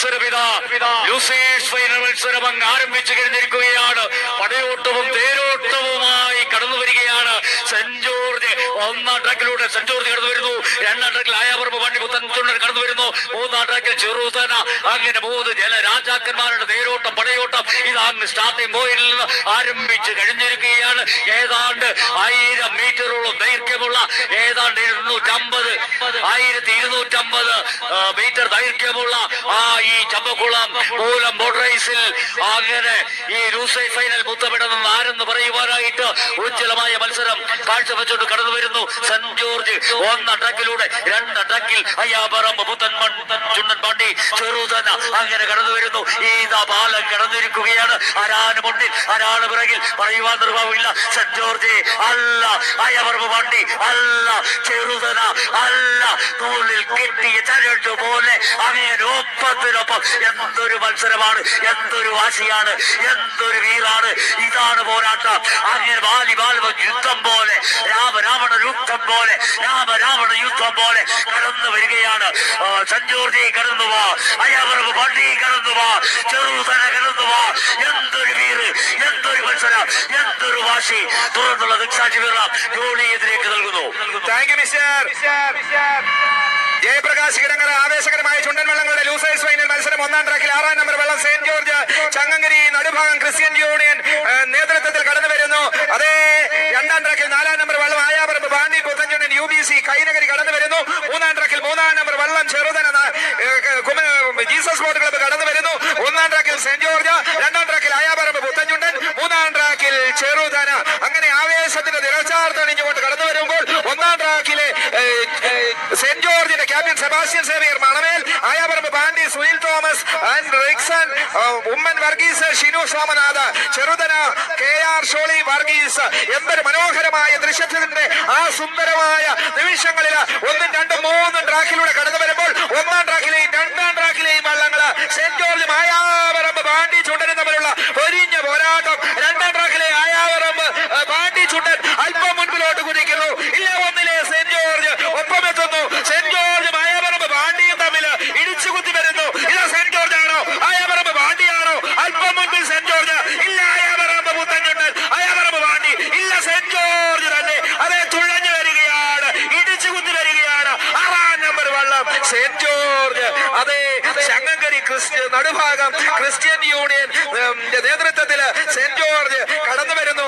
മത്സരം ഇതാ losers final മത്സരം അങ്ങ് ആരംഭിച്ചു കഴിഞ്ഞിരിക്കുകയാണ്. പടയോട്ടവും തേരോട്ടവുമായി ഒന്നാം ട്രാക്കിലൂടെ സെന്റ് കടന്നു വരുന്നു. രണ്ടാം ട്രാക്കിൽ ആയാപറമ്പ് വണ്ടി പുത്തൻചുണ്ടൻ കടന്നു വരുന്നു. മൂന്നാം ട്രാക്കിൽ ചെറുതന അങ്ങനെ മൂന്ന് ജല രാജാക്കന്മാരുടെ തേരോട്ടം പടയോട്ടം. ഇത് അങ്ങ് സ്റ്റാർട്ടിംഗ് പോയിന്റിൽ നിന്ന് ആരംഭിച്ച് കഴിഞ്ഞിരിക്കുകയാണ്. ഏതാണ്ട് ആയിരം മീറ്ററോളം ദൈർഘ്യമുള്ള ഏതാണ്ട് ഇരുന്നൂറ്റമ്പത് ആയിരത്തി ഇരുന്നൂറ്റമ്പത് മീറ്റർ ദൈർഘ്യമുള്ള ആ ഈ ചമ്പക്കുളം മൂലം ബോർഡറൈസിൽ അങ്ങനെ ഈ ലൂസൈ ഫൈനൽ മുത്തമിടുന്ന ആരെന്ന് പറയുവാനായിട്ട് ഉജ്ജ്വലമായ മത്സരം കാഴ്ചവെച്ചുകൊണ്ട് കടന്നു വരുന്നു. സെന്റ് ജോർജ് ഒന്ന് അടക്കിലൂടെ രണ്ട് അടക്കിൽ പാണ്ടി ചെറുതന അങ്ങനെ കടന്നു വരുന്നു. ഈതാ പാലം കടന്നിരിക്കുകയാണ്. ആരാണ് മുന്നിൽ? ആരാണ് പിറകിൽ? പറയുവാൻ നിർഭാവമില്ല സെന്റ് ജോർജ് അല്ല അയ്യാപറമ്പ് പാണ്ടി അല്ല ചെറുതന അല്ല നൂലിൽ കിട്ടിയ ചരട് പോലെ അങ്ങനെ ഒപ്പത്തിനൊപ്പം എന്തൊരു മത്സരമാണ് എന്തൊരു വാശിയാണ് എന്തൊരു വീറാണ്. ഇതാണ് പോരാട്ടം. അങ്ങനെ ബാലി ബാലവ യുദ്ധം പോലെ രാമരാവണ യുദ്ധം പോലെ രാമരാവണ യുദ്ധം പോലെ കടന്നു വരികയാണ്. ആ, സഞ്ജൂർജി കടന്നു വാ അയ്യാവറവ് പള്ളി കടന്നു വാ ചെറുതന കടന്നു വാ. എന്തൊരു വീറ് എന്തൊരു മത്സരം എന്തൊരു വാശി. തുറന്നുള്ള ദൃക്സാക്ഷി വീറാം നൽകുന്നു താങ്ക് യു മിസ്റ്റർ ജയപ്രകാശ് കിടങ്ങൾ ആവേശകരമായ ചുണ്ടൻ വള്ളങ്ങളുടെ ലൂസേഴ്സ് ഫൈനൽ മത്സരം ഒന്നാം ട്രാക്കിൽ ആറാം നമ്പർ വെള്ളം Saint George Changankari Nadubhagam Christian Union നേതൃത്വത്തിൽ കടന്നു വരുന്നു. അതേ രണ്ടാം ട്രാക്കിൽ നാലാം നമ്പർ വെള്ളം Ayaparambu Bandi Puthanchundan U B C Kainakary കടന്നു വരുന്നു. മൂന്നാം ട്രാക്കിൽ മൂന്നാം നമ്പർ വെള്ളം ചെറുതന ജീസസ് ബോട്ട് ക്ലബ്ബ് കടന്നു വരുന്നു. ഒന്നാം ട്രാക്കിൽ സെന്റ് ജോർജ് രണ്ടാം ട്രാക്കിൽ ആയാപറമ്പ് പുത്തഞ്ചുണ്ടൻ മൂന്നാം ട്രാക്കിൽ ചെറുതന അങ്ങനെ ആവേശത്തിന്റെ നിറച്ചാർത്തണിഞ്ഞുകൊണ്ട് കടന്നു വരുമ്പോൾ ഒന്നാം ട്രാക്കിലെ ഏ, ഏ, saint captain Sebastian Xavier Manamel Ayaparambu Pandi Sunil Thomas Rixon Oommen Varghese Shinu Somanath Cheruthana K R Sholy Varghese. എന്തൊരു മനോഹരമായ ദൃശ്യത്തിന്റെ ആ സുന്ദരമായ നിമിഷങ്ങളിൽ ഒന്നും രണ്ടും മൂന്നും ട്രാക്കിലൂടെ കടന്നു സെന്റ് ജോർജ് അതെ ചങ്ങങ്കരി ക്രിസ്ത്യ നടുഭാഗം ക്രിസ്ത്യൻ യൂണിയൻ നേതൃത്വത്തിൽ സെന്റ് ജോർജ് കടന്നു വരുന്നു